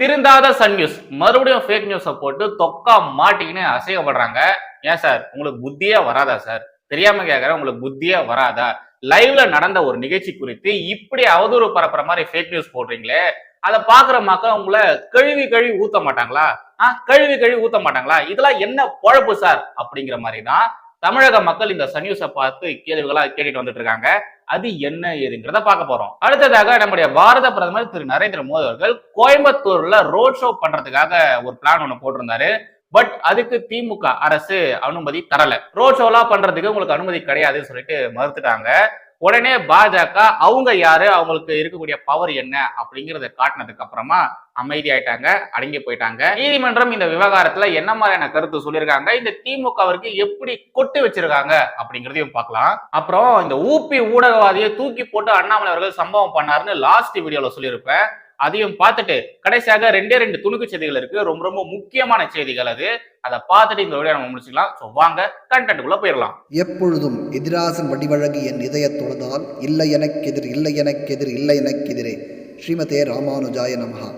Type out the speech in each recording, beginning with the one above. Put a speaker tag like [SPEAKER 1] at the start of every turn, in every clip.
[SPEAKER 1] திருந்தாத Sun News. மறுபடியும் fake நியூஸை போட்டு தொக்கா மாட்டிக்கின்னு அசைக்கப்படுறாங்க ஏன் சார் உங்களுக்கு புத்தியே வராதா சார் தெரியாம கேட்கறேன் உங்களுக்கு புத்தியே வராதா? லைவ்ல நடந்த ஒரு நிகழ்ச்சி குறித்து இப்படி அவதூறு பரப்புற மாதிரி ஃபேக் நியூஸ் போடுறீங்களே அதை பாக்குற மக்கள் உங்களை கழுவி கழுவி ஊத்த மாட்டாங்களா? ஆ கழுவி கழுவி ஊத்த மாட்டாங்களா? இதெல்லாம் என்ன பொழப்பு சார் அப்படிங்கிற மாதிரி தான் தமிழக மக்கள் இந்த சன் நியூஸை பார்த்து கேள்விகளா கேட்டுட்டு வந்துட்டு இருக்காங்க. அது என்ன ஏதுங்கிறத பார்க்க போறோம். அடுத்ததாக நம்முடைய பாரத பிரதமர் திரு நரேந்திர மோடி அவர்கள் கோயம்புத்தூர்ல ரோட் ஷோ பண்றதுக்காக ஒரு பிளான் ஒன்று போட்டிருந்தாரு. பட் அதுக்கு திமுக அரசு அனுமதி தரல. ரோட் ஷோலாம் பண்றதுக்கு உங்களுக்கு அனுமதி கிடையாதுன்னு சொல்லிட்டு மறுத்துட்டாங்க. உடனே பாஜக அவங்க யாரு? அவங்களுக்கு இருக்கக்கூடிய பவர் என்ன? அப்படிங்கறத காட்டினதுக்கு அப்புறமா அமைதியாயிட்டாங்க அடங்கி போயிட்டாங்க. நீதிமன்றம் இந்த விவகாரத்துல என்ன மாதிரியான கருத்து சொல்லியிருக்காங்க? இந்த திமுகவிற்கு எப்படி கொட்டு வச்சிருக்காங்க? அப்படிங்கிறதையும் பார்க்கலாம். அப்புறம் இந்த ஊபி ஊடகவாதியை தூக்கி போட்டு அண்ணாமலை அவர்கள் சம்பவம் பண்ணாருன்னு லாஸ்ட் வீடியோல சொல்லியிருப்பேன். அதையும் பார்த்துட்டு கடைசியாக ரெண்டே ரெண்டு துணுக்கு செய்திகள் இருக்கு. ரொம்ப ரொம்ப முக்கியமான செய்திகள் அது. அதை பார்த்துட்டு இந்த வீடியோ நம்ம முடிச்சுக்கலாம். ஸோ வாங்க கண்டென்ட்டுக்குள்ள போயிடலாம்.
[SPEAKER 2] எப்பொழுதும் எதிராசன் வடிவழகு என் இதயத் தொழுதால் இல்லை எனக்கெதிர் இல்லை எனக்கெதிர் இல்லை எனக்கெதிரே. ஸ்ரீமதே ராமானுஜாய நமஹா.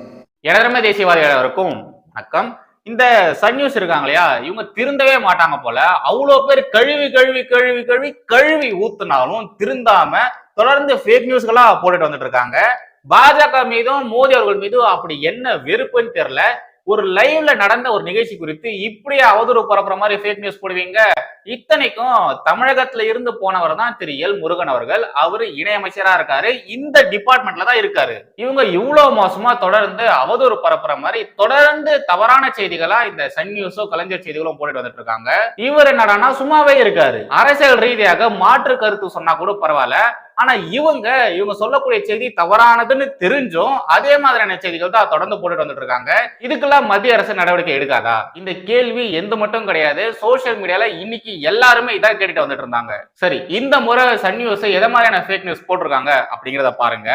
[SPEAKER 1] எனதரமே தேசியவாதிகளுக்கும் வணக்கம். இந்த சன் நியூஸ் இருக்காங்க இல்லையா? இவங்க திருந்தவே மாட்டாங்க போல. அவ்வளோ பேர் கழுவி கழுவி கழுவி கழுவி கழுவி ஊத்துனாலும் திருந்தாம தொடர்ந்து ஃபேக் நியூஸ்களா போட்டுட்டு வந்துட்டு இருக்காங்க. பாஜக மீதும் மோடி அவர்கள் மீதும் அப்படி என்ன வெறுப்புன்னு தெரியல. ஒரு லைவ்ல நடந்த ஒரு நிகழ்ச்சி குறித்து இப்படியே அவதூறு பரப்புற மாதிரி ஃபேக் நியூஸ் போடுவீங்க. இத்தனைக்கும் தமிழகத்துல இருந்து போனவர் தான் திரு எல் முருகன் அவர்கள். அவரு இணையமைச்சரா இருக்காரு. இந்த டிபார்ட்மெண்ட்ல தான் இருக்காரு. இவங்க இவ்வளவு மோசமா தொடர்ந்து அவதூறு பரப்புற மாதிரி தொடர்ந்து தவறான செய்திகளா இந்த சன் நியூஸோ கலைஞர் செய்திகளும் போட்டுட்டு வந்துட்டு இருக்காங்க. இவர் என்னடானா சும்மாவே இருக்காரு. அரசியல் ரீதியாக மாற்று கருத்து சொன்னா கூட பரவாயில்ல. ஆனா இவங்க இவங்க சொல்லக்கூடிய செய்தி தவறானதுன்னு தெரிஞ்சும் அதே மாதிரியான செய்திகள் தான் தொடர்ந்து போட்டுட்டு வந்துட்டு இருக்காங்க. இதுக்கெல்லாம் மத்திய அரசு நடவடிக்கை எடுக்காதா? இந்த கேள்வி எந்த மட்டும் கிடையாது. சோசியல் மீடியால இன்னைக்கு எல்லாருமே இதான் கேட்டுட்டு வந்துட்டு இருந்தாங்க. சரி இந்த முறை சன் நியூஸ் எதை மாதிரியான ஃபேக் நியூஸ் போட்டிருக்காங்க அப்படிங்கிறத பாருங்க.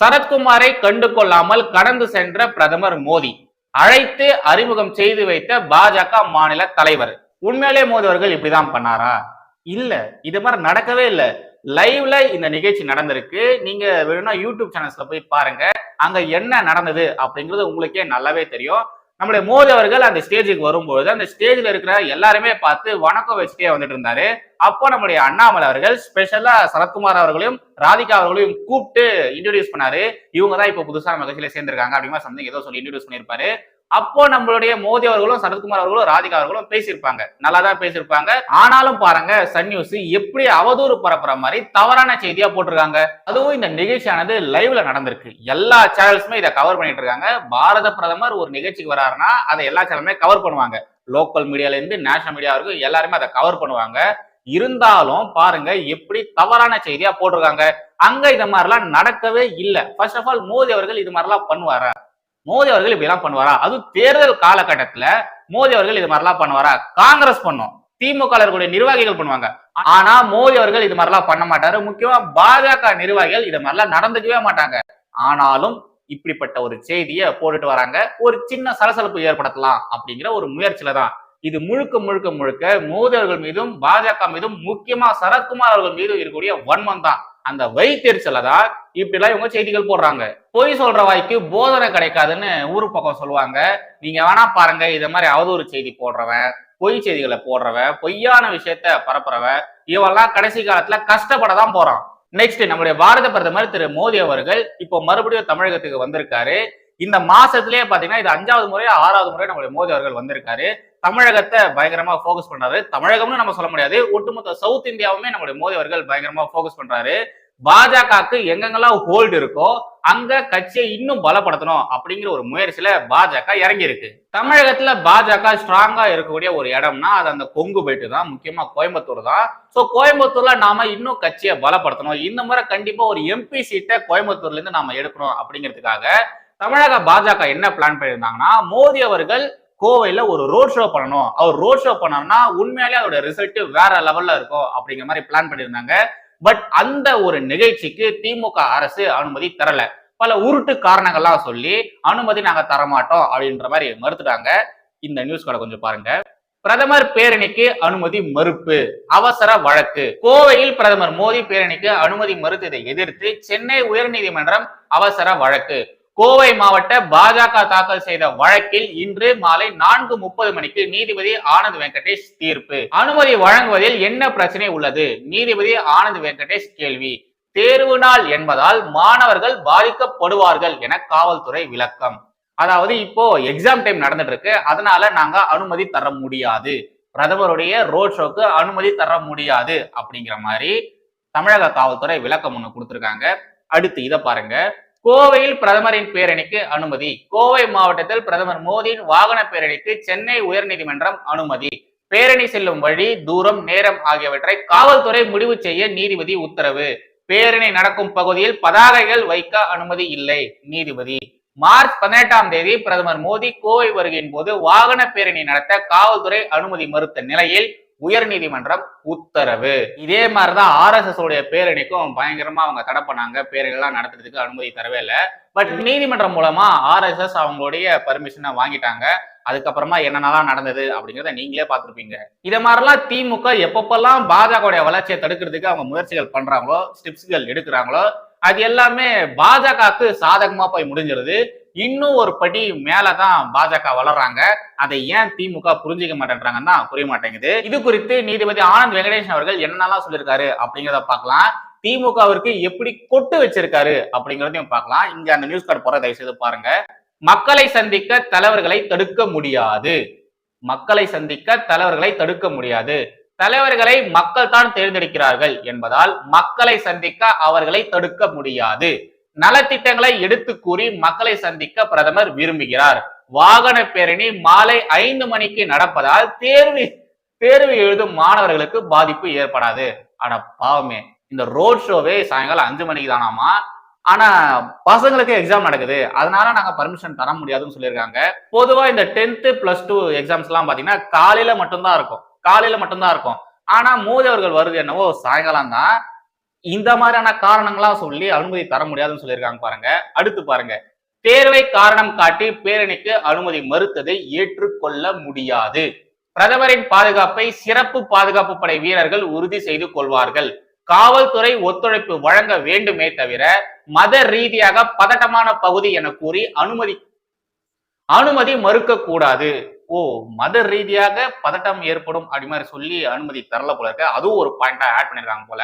[SPEAKER 1] சரத்குமாரை கண்டு கொள்ளாமல் கடந்து சென்ற பிரதமர் மோடி அழைத்து அறிமுகம் செய்து வைத்த பாஜக மாநில தலைவர். உண்மையிலே மோடி அவர்கள் இப்படிதான் பண்ணாரா? இல்ல இது மாதிரி நடக்கவே இல்லை. லைவ்ல இந்த நிகழ்ச்சி நடந்திருக்கு. நீங்க வேணும்னா யூடியூப் சேனல்ஸ்ல போய் பாருங்க. அங்க என்ன நடந்தது அப்படிங்கிறது உங்களுக்கே நல்லாவே தெரியும். நம்முடைய மோடி அவர்கள் அந்த ஸ்டேஜுக்கு வரும்பொழுது அந்த ஸ்டேஜ்ல இருக்கிற எல்லாருமே பார்த்து வணக்கம் வச்சுட்டே வந்துட்டு இருந்தாரு. அப்போ நம்முடைய அண்ணாமலை அவர்கள் ஸ்பெஷலா சரத்குமார் அவர்களையும் ராதிகா அவர்களையும் கூப்பிட்டு இன்ட்ரோடியூஸ் பண்ணாரு. இவங்க தான் இப்போ புதுசா நம்ம கட்சியில சேர்ந்திருக்காங்க அப்படிங்கிற சம்திங் ஏதோ சொல்லி இன்ட்ரோடியூஸ் பண்ணியிருப்பாரு. அப்போ நம்மளுடைய மோடி அவர்களும் சரத்குமார் அவர்களும் ராதிகா அவர்களும் பேசியிருப்பாங்க. நல்லா தான் பேசியிருப்பாங்க. ஆனாலும் பாருங்க சன் நியூஸ் எப்படி அவதூறு பரப்புற மாதிரி தவறான செய்தியா போட்டிருக்காங்க. அதுவும் இந்த நிகழ்ச்சியானது லைவ்ல நடந்திருக்கு. எல்லா சேனல்ஸுமே இதை கவர் பண்ணிட்டு இருக்காங்க. பாரத பிரதமர் ஒரு நிகழ்ச்சிக்கு வராருன்னா அதை எல்லா சேனலுமே கவர் பண்ணுவாங்க. லோக்கல் மீடியால இருந்து நேஷனல் மீடியா வரைக்கும் எல்லாருமே அதை கவர் பண்ணுவாங்க. இருந்தாலும் பாருங்க எப்படி தவறான செய்தியா போட்டிருக்காங்க. அங்க இந்த மாதிரிலாம் நடக்கவே இல்லை. ஃபர்ஸ்ட் ஆஃப் ஆல் மோடி அவர்கள் இது மாதிரிலாம் பண்ணுவாரா? மோடி அவர்கள் இப்படி எல்லாம் பண்ணுவாரா? அது தேர்தல் காலகட்டத்துல மோடி அவர்கள் இது மாதிரிலாம் பண்ணுவாரா? காங்கிரஸ் பண்ணும். திமுக இருக்கக்கூடிய நிர்வாகிகள் பண்ணுவாங்க. ஆனா மோடி அவர்கள் இது மாதிரிலாம் பண்ண மாட்டாரு. முக்கியமா பாஜக நிர்வாகிகள் இது மாதிரிலாம் நடந்துக்கவே மாட்டாங்க. ஆனாலும் இப்படிப்பட்ட ஒரு செய்தியை போட்டுட்டு வராங்க. ஒரு சின்ன சலசலப்பு ஏற்படுத்தலாம் அப்படிங்கிற ஒரு முயற்சியில தான் இது முழுக்க முழுக்க முழுக்க மோதியர்கள் அவர்கள் மீதும் பாஜக மீதும் முக்கியமா சரத்குமார் அவர்கள் மீதும் இருக்கக்கூடிய வன்மம் தான். அந்த வைத்தெரிச்சல தான் இப்படிலாம் இவங்க செய்திகள் போடுறாங்க. பொய் சொல்ற வாய்க்கு போதனை கிடைக்காதுன்னு ஊரு பக்கம் சொல்லுவாங்க. நீங்க வேணா பாருங்க இத மாதிரி அவதூறு செய்தி போடுறவன் பொய் செய்திகளை போடுறவன் பொய்யான விஷயத்த பரப்புறவன் இவெல்லாம் கடைசி காலத்துல கஷ்டப்பட தான் போறான். நெக்ஸ்ட் நம்முடைய பாரத பிரதமர் திரு மோடி அவர்கள் இப்போ மறுபடியும் தமிழகத்துக்கு வந்திருக்காரு. இந்த மாசத்திலேயே பாத்தீங்கன்னா இது அஞ்சாவது முறையா ஆறாவது முறை நம்முடைய மோடி அவர்கள் வந்திருக்காரு. தமிழகத்தை பயங்கரமா ஃபோக்கஸ் பண்றாரு. தமிழகம்னு நம்ம சொல்ல முடியாது. ஒட்டுமொத்த சவுத் இந்தியாவுமே நம்முடைய மோடி அவர்கள் பயங்கரமா ஃபோக்கஸ் பண்றாரு. பாஜகவுக்கு எங்கெங்கெல்லாம் ஹோல்டு இருக்கோ அங்க கட்சியை இன்னும் பலப்படுத்தணும் அப்படிங்கிற ஒரு முயற்சியில பாஜக இறங்கி இருக்கு தமிழகத்துல பாஜக ஸ்ட்ராங்கா இருக்கக்கூடிய ஒரு இடம்னா அது அந்த கொங்கு பெல்ட் தான். முக்கியமா கோயம்புத்தூர் தான். சோ கோயம்புத்தூர்ல நாம இன்னும் கட்சியை பலப்படுத்தணும். இந்த முறை கண்டிப்பா ஒரு எம்பி சீட்டை கோயம்புத்தூர்ல இருந்து நாம எடுக்கணும் அப்படிங்கிறதுக்காக தமிழக பாஜக என்ன பிளான் பண்ணியிருந்தாங்கன்னா மோடி அவர்கள் கோவையில ஒரு ரோட் ஷோ பண்ணணும். அவர் ரோட் ஷோ பண்ணோம்னா உண்மையாலே அதோட ரிசல்ட் வேற லெவல்ல இருக்கும் அப்படிங்கிற மாதிரி பிளான் பண்ணியிருந்தாங்க. பட் அந்த ஒரு நிகழ்ச்சிக்கு திமுக அரசு அனுமதி தரல. பல உருட்டு காரணங்கள்லாம் சொல்லி அனுமதி நாங்க தரமாட்டோம் அப்படின்ற மாதிரி மறுத்துட்டாங்க. இந்த நியூஸ் கூட கொஞ்சம் பாருங்க. பிரதமர் பேரணிக்கு அனுமதி மறுப்பு அவசர வழக்கு. கோவையில் பிரதமர் மோடி பேரணிக்கு அனுமதி மறுத்ததை எதிர்த்து சென்னை உயர்நீதிமன்றம் அவசர வழக்கு. கோவை மாவட்ட பாஜக தாக்கல் செய்த வழக்கில் இன்று மாலை நான்கு முப்பது மணிக்கு நீதிபதி ஆனந்த் வெங்கடேஷ் தீர்ப்பு. அனுமதி வழங்குவதில் என்ன பிரச்சனை உள்ளது? நீதிபதி ஆனந்த் வெங்கடேஷ் கேள்வி. தேர்வு நாள் என்பதால் மாணவர்கள் பாதிக்கப்படுவார்கள் என காவல்துறை விளக்கம். அதாவது இப்போ எக்ஸாம் டைம் நடந்துட்டு இருக்கு அதனால நாங்க அனுமதி தர முடியாது. பிரதமருடைய ரோட் ஷோக்கு அனுமதி தர முடியாது அப்படிங்கிற மாதிரி தமிழக காவல்துறை விளக்கம் ஒன்று கொடுத்துருக்காங்க. அடுத்து இதை பாருங்க. கோவையில் பிரதமரின் பேரணிக்கு அனுமதி. கோவை மாவட்டத்தில் பிரதமர் மோடியின் வாகன பேரணிக்கு சென்னை உயர்நீதிமன்றம் அனுமதி. பேரணி செல்லும் வழி தூரம் நேரம் ஆகியவற்றை காவல்துறை முடிவு செய்ய நீதிபதி உத்தரவு. பேரணி நடக்கும் பகுதியில் பதாகைகள் வைக்க அனுமதி இல்லை நீதிபதி. மார்ச் பதினெட்டாம் தேதி பிரதமர் மோடி கோவை வருகையின் போது வாகன பேரணி நடத்த காவல்துறை அனுமதி மறுத்த நிலையில் உயர்நீதிமன்றம் உத்தரவு. இதே மாதிரிதான் ஆர்எஸ்எஸ் உடைய பேரணிக்கும் பயங்கரமா அவங்க தடை பண்ணாங்க. பேரணிலாம் நடத்துறதுக்கு அனுமதி தரவே இல்லை. பட் நீதிமன்றம் மூலமா ஆர்எஸ்எஸ் அவங்களுடைய பர்மிஷனை வாங்கிட்டாங்க. அதுக்கப்புறமா என்னென்னலாம் நடந்தது அப்படிங்கிறத நீங்களே பார்த்துருப்பீங்க. இதை மாதிரிலாம் திமுக எப்பப்பெல்லாம் பாஜகவுடைய வளர்ச்சியை தடுக்கிறதுக்கு அவங்க முயற்சிகள் பண்றாங்களோ ஸ்டெப்ஸ்கள் எடுக்கிறாங்களோ அது எல்லாமே பாஜகவுக்கு சாதகமா போய் முடிஞ்சிருது. இன்னும் ஒரு படி மேலதான் பாஜக வளர்றாங்க. அதை ஏன் திமுக புரிஞ்சுக்க மாட்டேன்றாங்கன்னா புரிய மாட்டேங்குது. இது குறித்து நீதிபதி ஆனந்த் வெங்கடேஷன் அவர்கள் என்னென்னலாம் சொல்லியிருக்காரு அப்படிங்கிறத பார்க்கலாம். திமுகவிற்கு எப்படி கொட்டு வச்சிருக்காரு அப்படிங்கிறதையும் பார்க்கலாம். இங்க அந்த நியூஸ் கார்டு போற தயவு செய்து பாருங்க. மக்களை சந்திக்க தலைவர்களை தடுக்க முடியாது. மக்களை சந்திக்க தலைவர்களை தடுக்க முடியாது. தலைவர்களை மக்கள் தான் தேர்ந்தெடுக்கிறார்கள் என்பதால் மக்களை சந்திக்க அவர்களை தடுக்க முடியாது. நலத்திட்டங்களை எடுத்து கூறி மக்களை சந்திக்க பிரதமர் விரும்புகிறார். வாகன பேரணி மாலை ஐந்து மணிக்கு நடப்பதால் தேர்வு தேர்வு எழுதும் மாணவர்களுக்கு பாதிப்பு ஏற்படாது. ஆனா பாவமே இந்த ரோட் ஷோவே சாயங்காலம் அஞ்சு மணிக்கு தானாமா? ஆனா பசங்களுக்கு எக்ஸாம் நடக்குது. அதனால நாங்க பர்மிஷன் தர முடியாதுன்னு சொல்லியிருக்காங்க. பொதுவா இந்த டென்த்து பிளஸ் டூ எக்ஸாம்ஸ் எல்லாம் பாத்தீங்கன்னா காலையில மட்டும்தான் இருக்கும். காலையில மட்டும்தான் இருக்கும். ஆனா மோதி அவர்கள் வருது என்னவோ சாயங்காலம் தான். இந்த மாதிரியான காரணங்களா சொல்லி அனுமதி தர முடியாதுன்னு சொல்லியிருக்காங்க பாருங்க. அடுத்து பாருங்க. தேர்வை காரணம் காட்டி பேரணிக்கு அனுமதி மறுத்ததை ஏற்றுக்கொள்ள முடியாது. பிரதமரின் பாதுகாப்பை சிறப்பு பாதுகாப்பு படை வீரர்கள் உறுதி செய்து கொள்வார்கள். காவல்துறை ஒத்துழைப்பு வழங்க வேண்டுமே தவிர மத ரீதியாக பதட்டமான பகுதி என கூறி அனுமதி அனுமதி மறுக்க கூடாது. ஓ மத ரீதியாக பதட்டம் ஏற்படும் அப்படி மாதிரி சொல்லி அனுமதி தரல போல இருக்க. அதுவும் ஒரு பாயிண்டா ஆட் பண்ணிருக்காங்க போல.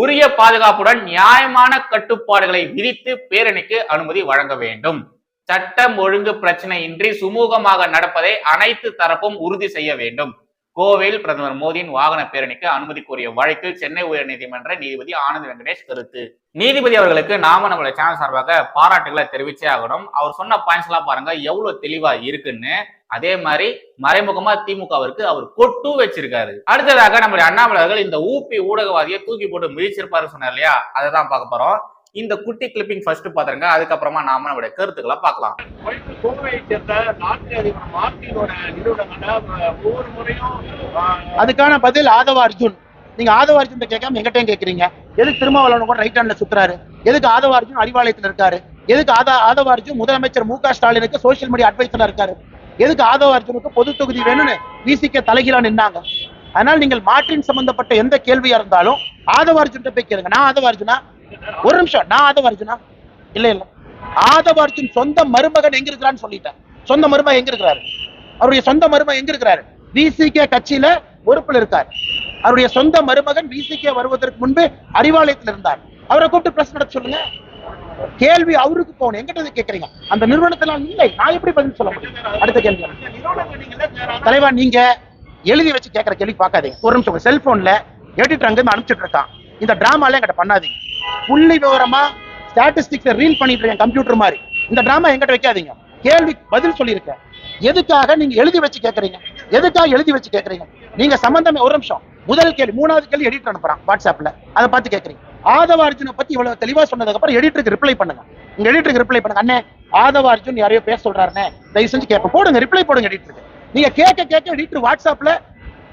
[SPEAKER 1] உரிய பாதுகாப்புடன் நியாயமான கட்டுப்பாடுகளை விதித்து பேரணிக்கு அனுமதி வழங்க வேண்டும். சட்டம் ஒழுங்கு பிரச்சனையின்றி சுமூகமாக நடப்பதை அனைத்து தரப்பும் உறுதி செய்ய வேண்டும். கோவையில் பிரதமர் மோடியின் வாகன பேரணிக்கு அனுமதி கோரிய வழக்கில் சென்னை உயர்நீதிமன்ற நீதிபதி ஆனந்த் வெங்கடேஷ் கருத்து. நீதிபதி அவர்களுக்கு நாம நம்மளோட சேனல் சார்பாக பாராட்டுகளை தெரிவிச்சே ஆகணும். அவர் சொன்ன பாயிண்ட்ஸ் எல்லாம் பாருங்க எவ்வளவு தெளிவா இருக்குன்னு. அதே மாதிரி மறைமுகமா திமுகவிற்கு அவர் கொட்டு வச்சிருக்காரு. அடுத்ததாக நம்முடைய அண்ணாமலை அவர்கள் இந்த ஊபி ஊடகவாதியை தூக்கி போட்டு மிதிச்சிருப்பாரு சொன்னார் இல்லையா? அதை தான் பார்க்க போறோம். இந்த குட்டி கிளிப்பிங் ஃபர்ஸ்ட் பாத்துருங்க அதுக்கப்புறமா நாம நம்மளுடைய கருத்துக்களை பார்க்கலாம்.
[SPEAKER 3] வழக்கு கோவையை சேர்ந்த நாட்டு அதிபர் மார்டினோட நிறுவனங்களை ஒவ்வொரு முறையும் ஆஹ்,
[SPEAKER 4] அதுக்கான பதில் ஆதவ அர்ஜுன். நீங்க ஆதவ அர்ஜுன் கேட்காம எங்கிட்டையும் கேக்குறீங்க. எதுக்கு திருமாவளவன் கூட ரைட் ஹேண்ட்ல சுத்துறாரு? எதுக்கு ஆதவ அர்ஜுன் அறிவாலயத்துல இருக்காரு? எதுக்கு ஆதா ஆதவ அர்ஜுன் முதலமைச்சர் மு க ஸ்டாலினுக்கு சோசியல் மீடியா அட்வைசரா இருக்காரு? எதுக்கு ஆதவ அர்ஜுனுக்கு பொது தொகுதி வேணும்னு விசிக்க தலைகீழா நின்னாங்க? அதனால் நீங்கள் மாற்றின் சம்பந்தப்பட்ட எந்த கேள்வியா இருந்தாலும் ஆதவ அர்ஜுன் போய் கேளுங்க. நான் ஆதவ அர்ஜுனா ஒரு நிமிஷம். நான் ஆதவ அர்ஜுனா? இல்ல இல்ல. ஆதவ அர்ஜுன் சொந்த மருமகன் எங்க இருக்கிறான்னு சொல்லிட்டேன். சொந்த மருமகன் எங்க இருக்கிறாரு? அவருடைய சொந்த மருமகன் எங்க இருக்கிறாரு? விசிகே கட்சியில பொறுப்பில் இருக்கார். அவருடைய சொந்த மருமகன் விசிகே வருவதற்கு முன்பு அறிவாலயத்தில் இருந்தார். அவரை கூப்பிட்டு பிரஸ் நடத்த சொல்லுங்க. கேள்வி அவருக்கு போகணும். எங்கிட்ட கேட்கறீங்க? கேக்குறீங்க அந்த நிறுவனத்தினால் இல்லை. நான் எப்படி பதில் சொல்ல முடியும்? அடுத்த கேள்வி. தலைவா நீங்க எழுதி வச்சு கேட்கற கேள்வி பார்க்காதீங்க. ஒரு நிமிஷம் செல்போன்ல எடிட்டர் அங்க அனுப்பிச்சிட்டு இருக்கான். இந்த டிராமால என்கிட்ட பண்ணாதீங்க. புள்ளி விவரமா ஸ்டாட்டிஸ்டிக்ஸ் ரீல் பண்ணிட்டு இருக்கேன் கம்ப்யூட்டர் மாதிரி. இந்த டிராமா எங்கிட்ட வைக்காதீங்க. கேள்வி பதில் சொல்லியிருக்கேன். எதுக்காக நீங்க எழுதி வச்சு கேட்கறீங்க எதுக்காக எழுதி வச்சு கேட்கறீங்க நீங்க சம்பந்தமே ஒரு நிமிஷம். முதல் கேள்வி மூணாவது கேள்வி எடிட்டர் அனுப்புறான் வாட்ஸ்அப்ல அதை பார்த்து கேட்கறீங்க ஆதவ அர்ஜுனை பத்தி இவ்வளவு தெளிவா சொன்னதுக்கு அப்புறம் எடிட்டருக்கு ரிப்ளை பண்ணுங்க. உங்க எடிட்டருக்கு ரிப்ளை பண்ணுங்க. அண்ணே ஆதவ அர்ஜுன் யாரையோ பேச சொல்றாருன்னு தயவு செஞ்சு கேட்ப போடுங்க ரிப்ளை போடுங்க எடிட்டருக்கு நீங்க கேட்க கேட்க எடிட்டர் வாட்ஸ்அப்ல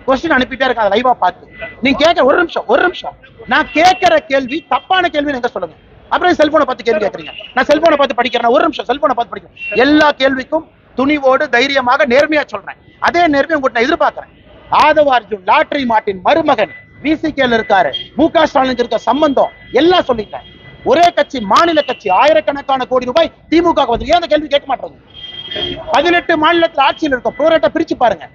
[SPEAKER 4] கொஸ்டின் அனுப்பிட்டே இருக்க அதை லைவா பார்த்து. நீங்க கேட்க ஒரு நிமிஷம் ஒரு நிமிஷம். நான் கேட்கிற கேள்வி தப்பான கேள்வி எங்க சொல்லுங்க? அப்புறம் செல்போனை பார்த்து கேள்வி கேட்கறீங்க. நான் செல்போனை பார்த்து படிக்கிறேன் ஒரு நிமிஷம் செல்போனை பார்த்து படிக்கிறேன். எல்லா கேள்விக்கும் துணிவோடு தைரியமாக நேர்மையா சொல்றேன். அதே நேர்மையை உங்கள்கிட்ட நான் எதிர்பார்க்கிறேன். ஆதவ அர்ஜுன் லாட்டரி மாட்டின் மருமகன் பிசிகேல இருக்காரு மு க ஸ்டாலினுக்கு இருக்க சம்பந்தம் எல்லாம் சொல்லிட்டேன். ஒரே கட்சி மாநில கட்சி ஆயிரக்கணக்கான கோடி ரூபாய் திமுக வந்து. ஏன் அந்த கேள்வி கேட்க மாட்டாங்க பதினெட்டு மாநிலத்தில் ஆட்சியில் இருக்கும் புரோரேட்டை பிரிச்சு பாருங்க.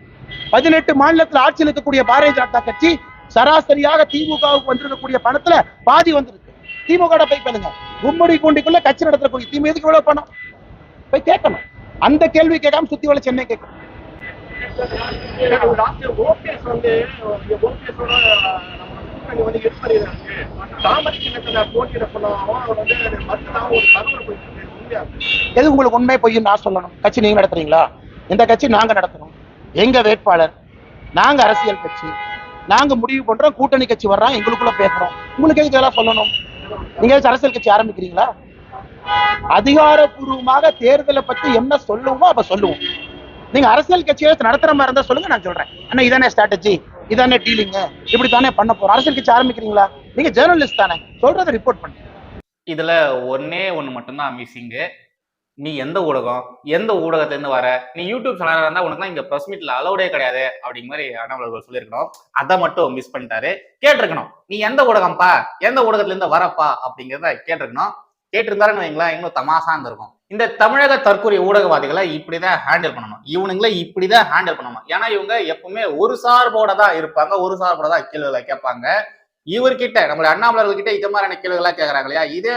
[SPEAKER 4] பதினெட்டு மாநிலத்தில் ஆட்சியில் இருக்கக்கூடிய பாரதிய ஜனதா கட்சி சராசரியாக திமுகவுக்கு வந்திருக்கக்கூடிய பணத்துல பாதி வந்திருக்கு. திமுக போய் பண்ணுங்க கும்மடி கூண்டிக்குள்ள கட்சி நடத்தக்கூடிய திமுக எதுக்கு இவ்வளவு பணம்? போய் கேட்கணும். அந்த கேள்வி கேட்காம சுத்தி வள சென்னை கேட்கணும்.
[SPEAKER 3] ஒரு
[SPEAKER 4] எது உங்களுக்கு உண்மை பொய்யும் நான் சொல்லணும். கட்சி நீங்க நடத்துறீங்களா? இந்த கட்சி நாங்க நடத்தணும் எங்க வேட்பாளர்? நாங்க அரசியல் கட்சி. நாங்க முடிவு பண்றோம் கூட்டணி கட்சி வர்றோம் எங்களுக்குள்ள பேசுறோம். உங்களுக்கு எதுக்கு இதெல்லாம் சொல்லணும்? நீங்க அரசியல் கட்சி ஆரம்பிக்கிறீங்களா? அதிகாரப்பூர்வமாக தேர்தலை பத்தி என்ன சொல்லுவோமோ அப்ப சொல்லுவோம். நீங்க அரசியல் கட்சியை நடத்துற மாதிரி இருந்தா சொல்லுங்க நான் சொல்றேன். ஆனா இதானே ஸ்ட்ராட்டஜி இதானே டீலிங் இப்படி தானே பண்ண போறோம். அரசியல் கட்சி ஆரம்பிக்கிறீங்களா? நீங்க ஜேர்னலிஸ்ட் தானே. சொல்றதை ரிப்போர்ட் பண்ணுங்க
[SPEAKER 1] இதுல ஒன்னே ஒண்ணு மட்டும்தான் மிஸ்ஸிங்கு நீ எந்த ஊடகம் எந்த ஊடகத்திலேருந்து வர நீ யூடியூப் சேனலாக இருந்தால் உனக்குலாம் இங்கே ப்ரெஸ் மீட்டில் அலௌடே கிடையாது அப்படிங்கிற மாதிரி அண்ணாமலர்கள் சொல்லியிருக்கணும். அதை மட்டும் மிஸ் பண்ணிட்டாரு. கேட்டிருக்கணும். நீ எந்த ஊடகம்ப்பா? எந்த ஊடகத்துலேருந்து வரப்பா? அப்படிங்கிறத கேட்டிருக்கணும். கேட்டிருந்தாருன்னு வைங்களேன் இன்னும் தமாசா இருந்திருக்கும். இந்த தமிழக தற்கொலை ஊடகவாதிகளை இப்படி தான் ஹேண்டில் பண்ணணும். இவனுங்களை இப்படி தான் ஹேண்டில் பண்ணணும். ஏன்னா இவங்க எப்பவுமே ஒரு சார்போட தான் இருப்பாங்க ஒரு சார்போட தான் கேள்விகளை கேட்பாங்க. இவர்கிட்ட நம்மளுடைய அண்ணாமலர்கள் கிட்ட இது மாதிரியான கேள்விகளாக கேட்கறாங்க இல்லையா? இதே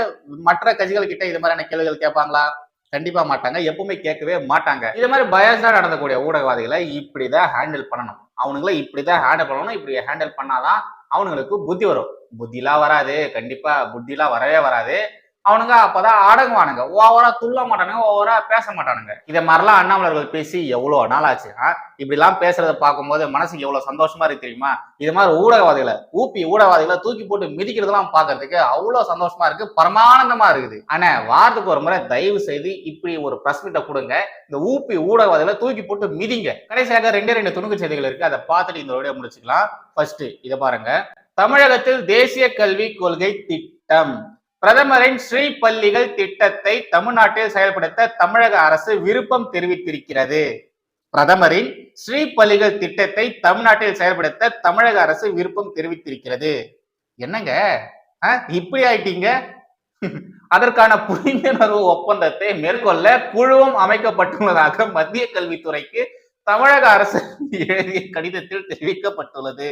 [SPEAKER 1] மற்ற கட்சிகள் கிட்ட இது மாதிரியான கேள்விகள் கேட்பாங்களா? கண்டிப்பா மாட்டாங்க. எப்பவுமே கேட்கவே மாட்டாங்க. இது மாதிரி பயசா நடந்தக்கூடிய ஊடகவாதிகளை இப்படிதான் ஹேண்டில் பண்ணணும். அவனுங்களை இப்படிதான் ஹேண்டில் பண்ணணும். இப்படி ஹேண்டில் பண்ணாதான் அவனுங்களுக்கு புத்தி வரும். புத்திலாம் வராது. கண்டிப்பா புத்திலாம் வரவே வராது. அவனுங்க அப்பதான் அடங்குவானுங்க. ஓவரா துள்ள மாட்டானுங்க ஓவரா பேச மாட்டானுங்க. இதை மாதிரிலாம் அண்ணாமலர்கள் பேசி எவ்வளவு நாள் ஆச்சு? இப்படிலாம் பேசுறத பார்க்கும்போது மனசுக்கு எவ்வளவு சந்தோஷமா இருக்கு தெரியுமா? இது மாதிரி ஊடகவாதிகளை ஊப்பி ஊடகவாதிகளை தூக்கி போட்டு மிதிக்கிறதெல்லாம் பார்க்கிறதுக்கு அவ்வளவு சந்தோஷமா இருக்கு பரமானந்தமா இருக்குது. ஆனா வாரத்துக்கு ஒரு முறை தயவு செய்து இப்படி ஒரு பிரஸ் மீட்டை கொடுங்க. இந்த ஊப்பி ஊடகவாதிகளை தூக்கி போட்டு மிதிங்க. கடைசியாக ரெண்டே ரெண்டு துணுக்கு செய்திகள் இருக்கு. அதை பார்த்துட்டு இந்த வீடியோ முடிச்சுக்கலாம். ஃபர்ஸ்ட் இதை பாருங்க. தமிழகத்தில் தேசிய கல்வி கொள்கை திட்டம். பிரதமரின் ஸ்ரீ பள்ளிகள் திட்டத்தை தமிழ்நாட்டில் செயல்படுத்த தமிழக அரசு விருப்பம் தெரிவித்திருக்கிறது. பிரதமரின் ஸ்ரீ பள்ளிகள் திட்டத்தை தமிழ்நாட்டில் செயல்படுத்த தமிழக அரசு விருப்பம் தெரிவித்திருக்கிறது. என்னங்க? இப்படி ஆயிட்டீங்க? அதற்கான புரிந்துணர்வு ஒப்பந்தத்தை மேற்கொள்ள குழுவும் அமைக்கப்பட்டுள்ளதாக மத்திய கல்வித்துறைக்கு தமிழக அரசு எழுதிய கடிதத்தில் தெரிவிக்கப்பட்டுள்ளது.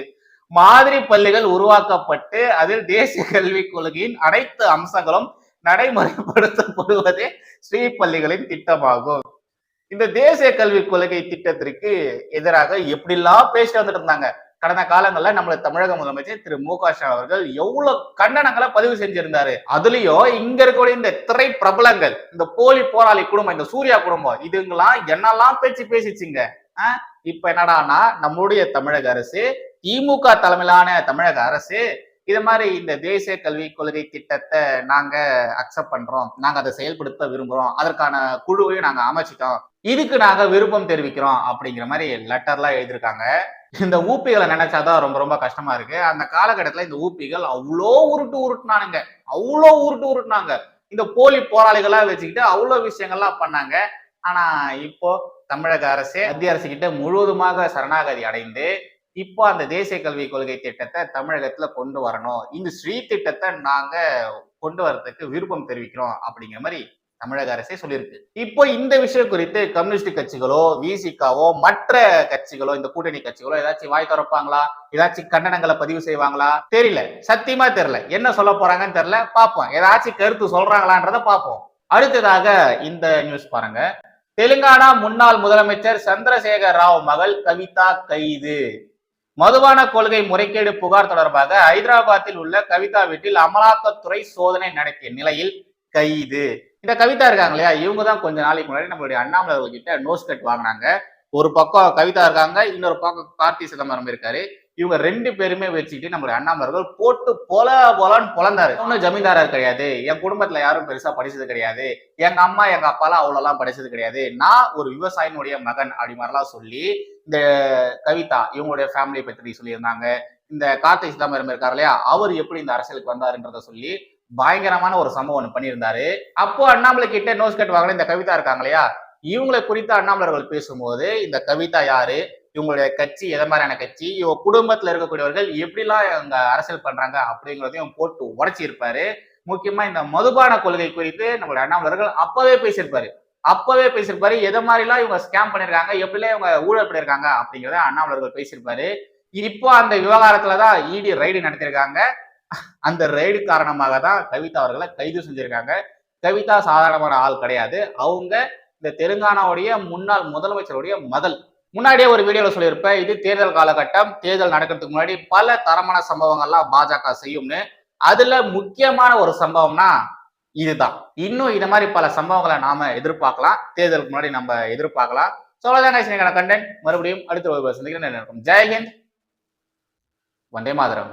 [SPEAKER 1] மாதிரி பள்ளிகள் உருவாக்கப்பட்டு அதில் தேசிய கல்விக் கொள்கையின் அனைத்து அம்சங்களும் நடைமுறைப்படுத்தப்படுவதே ஸ்ரீ பள்ளிகளின் திட்டமாகும். இந்த தேசிய கல்விக் கொள்கை திட்டத்திற்கு எதிராக எப்படிலாம் பேசிட்டு வந்துட்டு இருந்தாங்க? கடந்த காலங்கள்ல நம்மள தமிழக முதலமைச்சர் திரு மு க ஸ்டாலின் அவர்கள் எவ்வளவு கண்டனங்களை பதிவு செஞ்சிருந்தாரு. அதுலயும் இங்க இருக்கக்கூடிய இந்த திரை பிரபலங்கள் இந்த போலி போராளி குடும்பம் இந்த சூர்யா குடும்பம் இதுங்கெல்லாம் என்னெல்லாம் பேச்சு பேசிச்சுங்க? இப்ப என்னடான்னா நம்மளுடைய தமிழக அரசு திமுக தலைமையிலான தமிழக அரசு இது மாதிரி இந்த தேசிய கல்விக் கொள்கை திட்டத்தை நாங்க அக்செப்ட் பண்றோம். நாங்க அதை செயல்படுத்த விரும்புறோம். அதற்கான குழுவையும் நாங்க அமைச்சிட்டோம். இதுக்கு நாங்க விருப்பம் தெரிவிக்கிறோம் அப்படிங்கிற மாதிரி லெட்டர்லாம் எழுதியிருக்காங்க. இந்த ஊப்பிகளை நினைச்சாதான் ரொம்ப ரொம்ப கஷ்டமா இருக்கு. அந்த காலகட்டத்துல இந்த ஊப்பிகள் அவ்வளோ உருட்டு உருட்டுனானுங்க. அவ்வளோ உருட்டு உருட்டுனாங்க. இந்த போலி போராளிகளா வச்சுக்கிட்டு அவ்வளோ விஷயங்கள்லாம் பண்ணாங்க. ஆனா இப்போ தமிழக அரசு மத்திய அரசு கிட்ட முழுவதுமாக சரணாகதி அடைந்து இப்போ அந்த தேசிய கல்விக் கொள்கை திட்டத்தை தமிழகத்துல கொண்டு வரணும். இந்த ஸ்ரீ திட்டத்தை நாங்க கொண்டு வரதுக்கு விருப்பம் தெரிவிக்கிறோம் அப்படிங்கிற மாதிரி தமிழக அரசே சொல்லியிருக்கு. இப்போ இந்த விஷயம் குறித்து கம்யூனிஸ்ட் கட்சிகளோ விசிகாவோ மற்ற கட்சிகளோ இந்த கூட்டணி கட்சிகளோ ஏதாச்சும் வாய் திறப்பாங்களா? ஏதாச்சும் கண்டனங்களை பதிவு செய்வாங்களா? தெரியல. சத்தியமா தெரியல. என்ன சொல்ல போறாங்கன்னு தெரியல. பார்ப்போம். ஏதாச்சும் கருத்து சொல்றாங்களான்றத பார்ப்போம். அடுத்ததாக இந்த நியூஸ் பாருங்க. தெலுங்கானா முன்னாள் முதலமைச்சர் சந்திரசேகர் ராவ் மகள் கவிதா கைது. மதுபான கொள்கை முறைகேடு புகார் தொடர்பாக ஹைதராபாத்தில் உள்ள கவிதா வீட்டில் அமலாக்கத்துறை சோதனை நடத்திய நிலையில் கைது. இந்த கவிதா இருக்காங்க இல்லையா? இவங்க தான் கொஞ்ச நாளைக்கு முன்னாடி நம்மளுடைய அண்ணாமலை கிட்ட நோஸ் கட் வாங்கினாங்க. ஒரு பக்கம் கவிதா இருக்காங்க இன்னொரு பக்கம் கார்த்தி சிதம்பரம் இருக்காரு. இவங்க ரெண்டு பேருமே வச்சுக்கிட்டு நம்மளுடைய அண்ணாமலர்கள் போட்டு பொல பொலன்னு பொலந்தாரு. ஒன்றும் ஜமீன்தாரர் கிடையாது. என் குடும்பத்துல யாரும் பெருசா படிச்சது கிடையாது. எங்க அம்மா எங்க அப்பாலாம் அவ்வளோலாம் படிச்சது கிடையாது. நான் ஒரு விவசாயினுடைய மகன் அப்படி மாதிரிலாம் சொல்லி இந்த கவிதா இவங்களுடைய ஃபேமிலியை பற்றி சொல்லியிருந்தாங்க. இந்த கார்த்திக் சிதம்பரம் இருக்கார் இல்லையா? அவர் எப்படி இந்த அரசியலுக்கு வந்தாருன்றத சொல்லி பயங்கரமான ஒரு சம்பவம் ஒன்று பண்ணியிருந்தாரு. அப்போ அண்ணாமலை கிட்ட நோஸ் கட் வாங்கல இந்த கவிதா இருக்காங்க இல்லையா? இவங்களை குறித்து அண்ணாமலர்கள் பேசும்போது இந்த கவிதா யாரு? இவங்களுடைய கட்சி எதை மாதிரியான கட்சி? இவங்க குடும்பத்துல இருக்கக்கூடியவர்கள் எப்படிலாம் இவங்க அரசியல் பண்றாங்க அப்படிங்கிறதையும் போட்டு உடச்சிருப்பாரு. முக்கியமா இந்த மதுபான கொள்கை குறித்து நம்மளுடைய அண்ணாமலர்கள் அப்பவே பேசியிருப்பாரு. அப்பவே பேசியிருப்பாரு. எதை மாதிரிலாம் இவங்க ஸ்கேம் பண்ணிருக்காங்க எப்படிலாம் இவங்க ஊழல் பண்ணியிருக்காங்க? அப்படிங்கிறத அண்ணாமலர்கள் பேசியிருப்பாரு. இப்போ அந்த விவகாரத்துல தான் இடி ரைடு நடத்தியிருக்காங்க. அந்த ரைடு காரணமாக தான் கவிதா அவர்களை கைது செஞ்சிருக்காங்க. கவிதா சாதாரணமான ஆள் கிடையாது. அவங்க இந்த தெலுங்கானாவுடைய முன்னாள் முதலமைச்சருடைய மதல் முன்னாடியே ஒரு வீடியோல சொல்லியிருப்பேன் இது தேர்தல் காலகட்டம் தேர்தல் நடக்கிறதுக்கு முன்னாடி பல தரமான சம்பவங்கள்லாம் பாஜக செய்யும்னு. அதுல முக்கியமான ஒரு சம்பவம்னா இதுதான். இன்னும் இது மாதிரி பல சம்பவங்களை நாம எதிர்பார்க்கலாம். தேர்தலுக்கு முன்னாடி நம்ம எதிர்பார்க்கலாம். சொல்லதாங்க கண்டென்ட் மறுபடியும் அடுத்த ஒரு சந்திக்கிறேன். ஜெயஹிந்த் வந்தே மாதரம்.